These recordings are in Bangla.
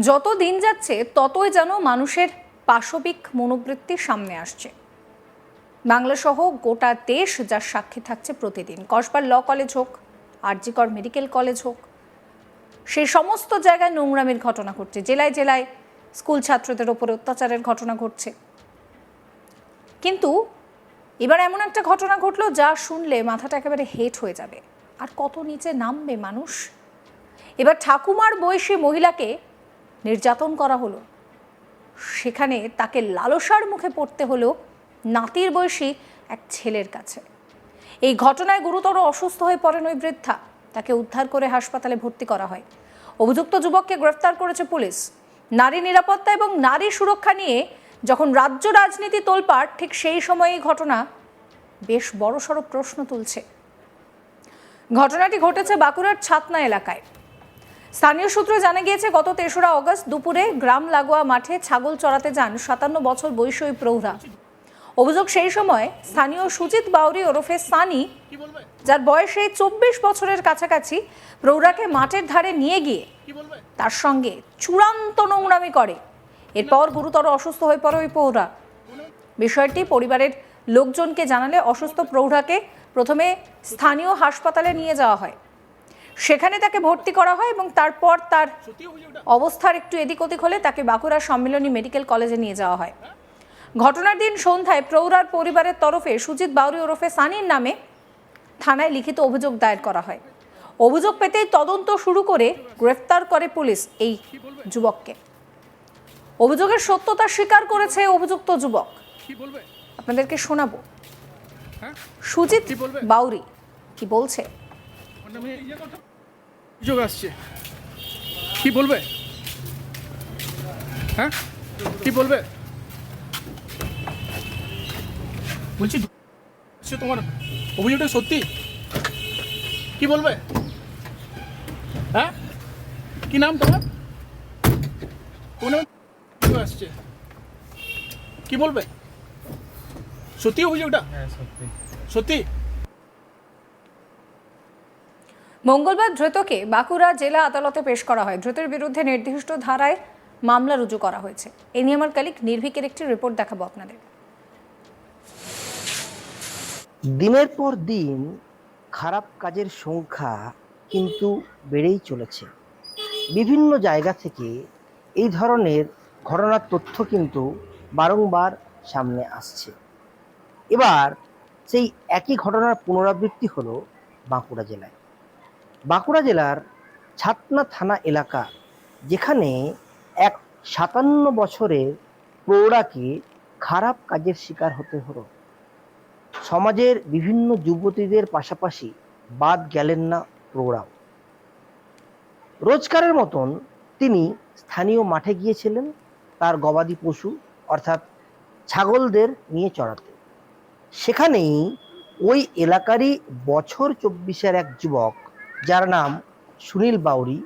যত দিন যাচ্ছে, ততই যেন মানুষের পাশবিক মনোবৃত্তি সামনে আসছে। বাংলা সহ গোটা দেশ যার সাক্ষী থাকছে প্রতিদিন। কসবার ল কলেজ হোক, আরজিকর মেডিকেল কলেজ হোক সেই সমস্ত জায়গায় নোংরামির ঘটনা ঘটছে। জেলায় জেলায় স্কুল ছাত্রদের ওপরে অত্যাচারের ঘটনা ঘটছে। কিন্তু এবার এমন একটা ঘটনা ঘটলো যা শুনলে মাথাটা একেবারে হেট হয়ে যাবে। আর কত নিচে নামবে মানুষ? এবার ঠাকুমার বয়সী মহিলাকে নির্যাতন করা হলো। সেখানে তাকে লালসার মুখে পড়তে হলো নাতির বয়সী এক ছেলের কাছে। এই ঘটনায় গুরুতর অসুস্থ হয়ে পড়েন ওই বৃদ্ধা। তাকে উদ্ধার করে হাসপাতালে ভর্তি করা হয়। অভিযুক্ত যুবককে গ্রেফতার করেছে পুলিশ। নারী নিরাপত্তা এবং নারী সুরক্ষা নিয়ে যখন রাজ্য রাজনীতি তোলপাড়, ঠিক সেই সময় এই ঘটনা বেশ বড়সড় প্রশ্ন তুলছে। ঘটনাটি ঘটেছে বাঁকুড়ার ছাতনা এলাকায়। স্থানীয় সূত্রে জানা গিয়েছে, গত তেসরা অগস্ট দুপুরে গ্রাম লাগোয়া মাঠে ছাগল চড়াতে যান সাতান্ন বছর ওই প্রৌঢ়া। অভিযোগ সেই সময় স্থানীয় সুজিত বাউরি ওরফে সানি, যার বয়স এই চব্বিশ বছরের কাছাকাছি, প্রৌঢ়াকে মাঠের ধারে নিয়ে গিয়ে তার সঙ্গে চূড়ান্ত নোংরামি করে। এরপর গুরুতর অসুস্থ হয়ে পড়ে ওই প্রৌঢ়া। বিষয়টি পরিবারের লোকজনকে জানালে অসুস্থ প্রৌঢ়াকে প্রথমে স্থানীয় হাসপাতালে নিয়ে যাওয়া হয়। সেখানে তাকে ভর্তি করা হয় এবং তারপর তার অবস্থার একটু এদিক ওদিক হলে তাকে বাঁকুড়া সম্মিলনী মেডিকেল কলেজে নিয়ে যাওয়া হয়। ঘটনার দিন সন্ধ্যায় প্রৌঢ়ার পরিবারের তরফে সুজিত বাউরি ওরফে সানির নামে থানায় লিখিত অভিযোগ দায়ের করা হয়। অভিযোগ পেতেই তদন্ত শুরু করে গ্রেফতার করে পুলিশ এই যুবককে। অভিযোগের সত্যতা স্বীকার করেছে অভিযুক্ত যুবক। আপনাদেরকে শোনাবো। হ্যাঁ? সুজিত বাউরি কি বলছে? ওর নামে ইয়ে কথা অভিযোগ আসছে। কি বলবে? হ্যাঁ? কি বলবে? বলছি সে তোমার অভিযোগটা সত্যি? কি বলবে? হ্যাঁ? কি নাম তোমার? কোন অভিযোগ আসছে। কি বলবে? সত্যি অভিযোগটা? সত্যি? মঙ্গলবার ধৃতকে বাঁকুড়া জেলা আদালতে পেশ করা হয়। ধৃতের বিরুদ্ধে নির্দিষ্ট ধারায় মামলা রুজু করা হয়েছে। এ নিয়ে আমার কালিক নির্ভীকের একটি রিপোর্ট দেখাবো আপনাদের। দিনের পর দিন খারাপ কাজের সংখ্যা কিন্তু বেড়েই চলেছে। বিভিন্ন জায়গা থেকে এই ধরনের ঘটনার তথ্য কিন্তু বারংবার সামনে আসছে। এবার সেই একই ঘটনার পুনরাবৃত্তি হলো বাঁকুড়া জেলায়। বাঁকুড়া জেলার ছাতনা থানা এলাকা, যেখানে এক সাতান্ন বছরের প্রৌঢ়াকে খারাপ কাজের শিকার হতে হলো। সমাজের বিভিন্ন যুবতীদের পাশাপাশি বাদ গেলেন না প্রৌঢ়াও রোজকারের মতন তিনি স্থানীয় মাঠে গিয়েছিলেন, তার গবাদি পশু, অর্থাৎ ছাগলদের নিয়ে চড়াতে। সেখানেই ওই এলাকারই বছর চব্বিশের এক যুবক যার নাম সুনীল বাউরি,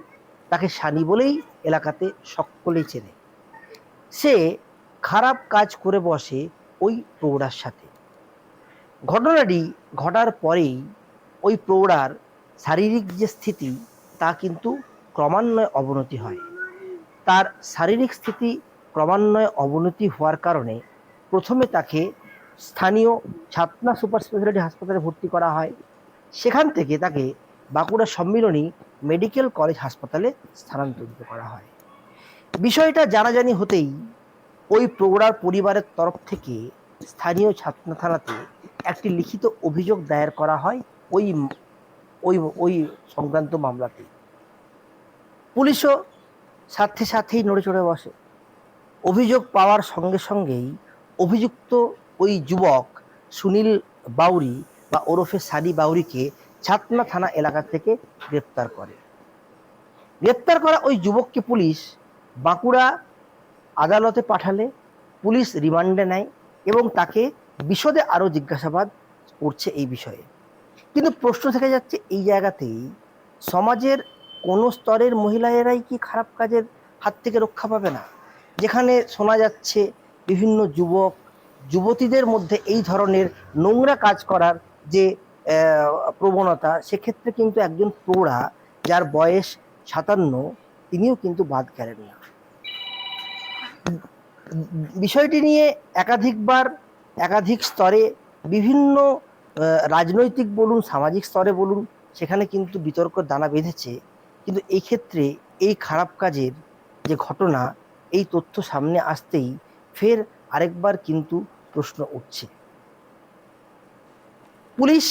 তাকে সানি বলেই এলাকাতে সকলেই চেনে। সে খারাপ কাজ করে বসে ওই প্রৌঢ়ার সাথে। ঘটনাটি ঘটার পরেই ওই প্রৌঢ়ার শারীরিক যে স্থিতি, তা কিন্তু ক্রমান্বয়ে অবনতি হয়। তার শারীরিক স্থিতি ক্রমান্বয়ে অবনতি হওয়ার কারণে প্রথমে তাকে স্থানীয় ছাতনা সুপার স্পেশালিটি হাসপাতালে ভর্তি করা হয়। সেখান থেকে তাকে বাঁকুড়া সম্মিলনী মেডিকেল কলেজ হাসপাতালে স্থানান্তরিত করা হয়। বিষয়টা জানাজানি হতেই ওই প্রৌঢ়ার পরিবারের তরফ থেকে স্থানীয় ছাত্র থানাতে একটি লিখিত অভিযোগ দায়ের করা হয় ওই ওই ওই সংক্রান্ত মামলাতে। পুলিশও সাথে সাথেই নড়ে চড়ে বসে। অভিযোগ পাওয়ার সঙ্গে সঙ্গেই অভিযুক্ত ওই যুবক সুনীল বাউরি বা ওরফে সানি বাউরিকে ছাতনা থানা এলাকা থেকে গ্রেপ্তার করে। গ্রেপ্তার করা ওই যুবককে পুলিশ বাঁকুড়া আদালতে পাঠালে, পুলিশ রিমান্ডে নেয় এবং তাকে বিশদে আরও জিজ্ঞাসাবাদ করছে এই বিষয়ে। কিন্তু প্রশ্ন থেকে যাচ্ছে, এই জায়গাতেই সমাজের কোনো স্তরের মহিলায়েরাই কি খারাপ কাজের হাত থেকে রক্ষা পাবে না? যেখানে শোনা যাচ্ছে, বিভিন্ন যুবক, যুবতীদের মধ্যে এই ধরনের নোংরা কাজ করার যে প্রবণতা, সেক্ষেত্রে কিন্তু একজন প্রৌঢ়া যার বয়স সাতান্ন, তিনিও কিন্তু বাদ গেলেন না। বিষয়টি নিয়ে একাধিকবার একাধিক স্তরে বিভিন্ন রাজনৈতিক বলুন, সামাজিক স্তরে বলুন, সেখানে কিন্তু বিতর্ক দানা বেঁধেছে। কিন্তু এই ক্ষেত্রে এই খারাপ কাজের যে ঘটনা, এই তথ্য সামনে আসতেই ফের আরেকবার কিন্তু প্রশ্ন উঠছে। পুলিশ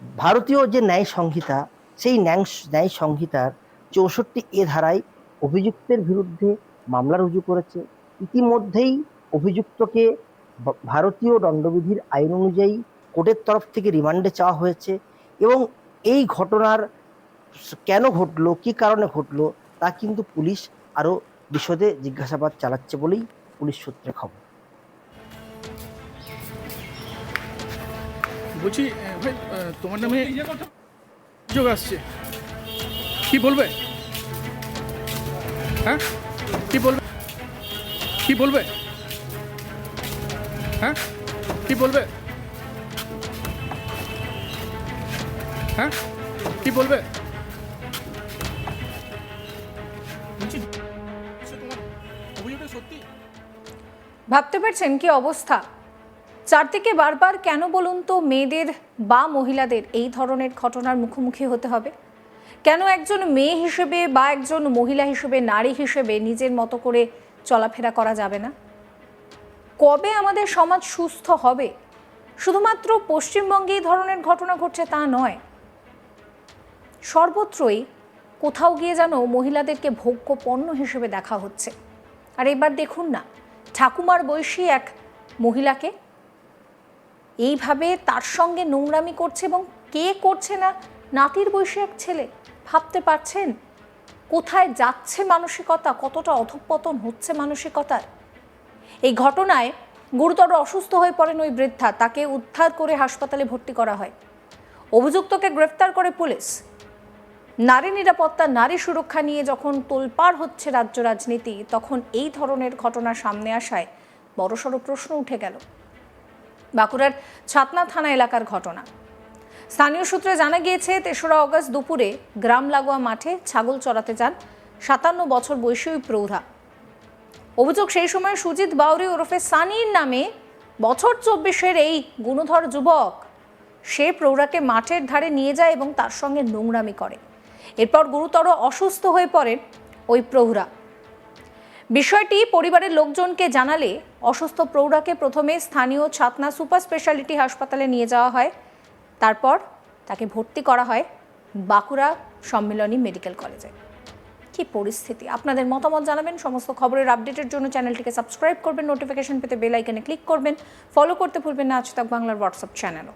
ভারতীয় যে ন্যায় সংহিতা, সেই ন্যায় ন্যায় সংহিতার চৌষট্টি এ ধারায় অভিযুক্তের বিরুদ্ধে মামলা রুজু করেছে। ইতিমধ্যেই অভিযুক্তকে ভারতীয় দণ্ডবিধির আইন অনুযায়ী কোর্টের তরফ থেকে রিমান্ডে চাওয়া হয়েছে এবং এই ঘটনার কেন ঘটলো, কী কারণে ঘটলো, তা কিন্তু পুলিশ আরও বিশদে জিজ্ঞাসাবাদ চালাচ্ছে বলেই পুলিশ সূত্রে খবর। বলছি ভাই তোমার নামে অভিযোগ আসছে। কি বলবে? হ্যাঁ? কি বলবে? কি বলবে? হ্যাঁ? কি বলবে? হ্যাঁ? কি বলবে? ভাবতে পারছেন কি অবস্থা? চারদিকে বারবার কেন বলুন তো মেয়েদের বা মহিলাদের এই ধরনের ঘটনার মুখোমুখি হতে হবে? কেন একজন মেয়ে হিসেবে বা একজন মহিলা হিসেবে, নারী হিসেবে নিজের মতো করে চলাফেরা করা যাবে না? কবে আমাদের সমাজ সুস্থ হবে? শুধুমাত্র পশ্চিমবঙ্গে এই ধরনের ঘটনা ঘটছে তা নয়। সর্বত্রই কোথাও গিয়ে যেন মহিলাদেরকে ভোগ্য পণ্য হিসেবে দেখা হচ্ছে। আর এবার দেখুন না, ঠাকুমার বয়সী এক মহিলাকে এইভাবে তার সঙ্গে নোংরামি করছে এবং কে করছে না? নাতির বয়সী এক ছেলে। ভাবতে পারছেন? কোথায় যাচ্ছে মানসিকতা? কতটা অধঃপতন হচ্ছে মানসিকতার? এই ঘটনায় গুরুতর অসুস্থ হয়ে পড়েন ওই বৃদ্ধা। তাকে উদ্ধার করে হাসপাতালে ভর্তি করা হয়। অভিযুক্তকে গ্রেফতার করে পুলিশ। নারী নিরাপত্তা, নারী সুরক্ষা নিয়ে যখন তোলপাড় হচ্ছে রাজ্য রাজনীতি, তখন এই ধরনের ঘটনা সামনে আসায় বড়সড় প্রশ্ন উঠে গেল। বাঁকুড়ার ছাতনা থানা এলাকার ঘটনা। স্থানীয় সূত্রে জানা গিয়েছে, তেসরা অগস্ট দুপুরে গ্রাম লাগোয়া মাঠে ছাগল চড়াতে যান সাতান্ন বছর বয়সী ওই প্রৌঢ়া। অভিযোগ সেই সময় সুজিত বাউরি ওরফে সানির নামে বছর চব্বিশের এই গুণধর যুবক, সে প্রৌঢ়াকে মাঠের ধারে নিয়ে যায় এবং তার সঙ্গে নোংরামি করে। এরপর গুরুতর অসুস্থ হয়ে পড়েন ওই প্রৌঢ়া। বিষয়টি পরিবারের লোকজনকে জানালে অসুস্থ প্রৌঢ়াকে প্রথমে স্থানীয় ছাতনা সুপার স্পেশালিটি হাসপাতালে নিয়ে যাওয়া হয়। তারপর তাকে ভর্তি করা হয় বাঁকুড়া সম্মিলনী মেডিকেল কলেজে। কি পরিস্থিতি? আপনাদের মতামত জানাবেন। সমস্ত খবরের আপডেটের জন্য চ্যানেলটিকে সাবস্ক্রাইব করবেন, নোটিফিকেশন পেতে বেল আইকনে ক্লিক করবেন। ফলো করতে ভুলবেন না। আজ তাক বাংলার হোয়াটসঅ্যাপ চ্যানেলও।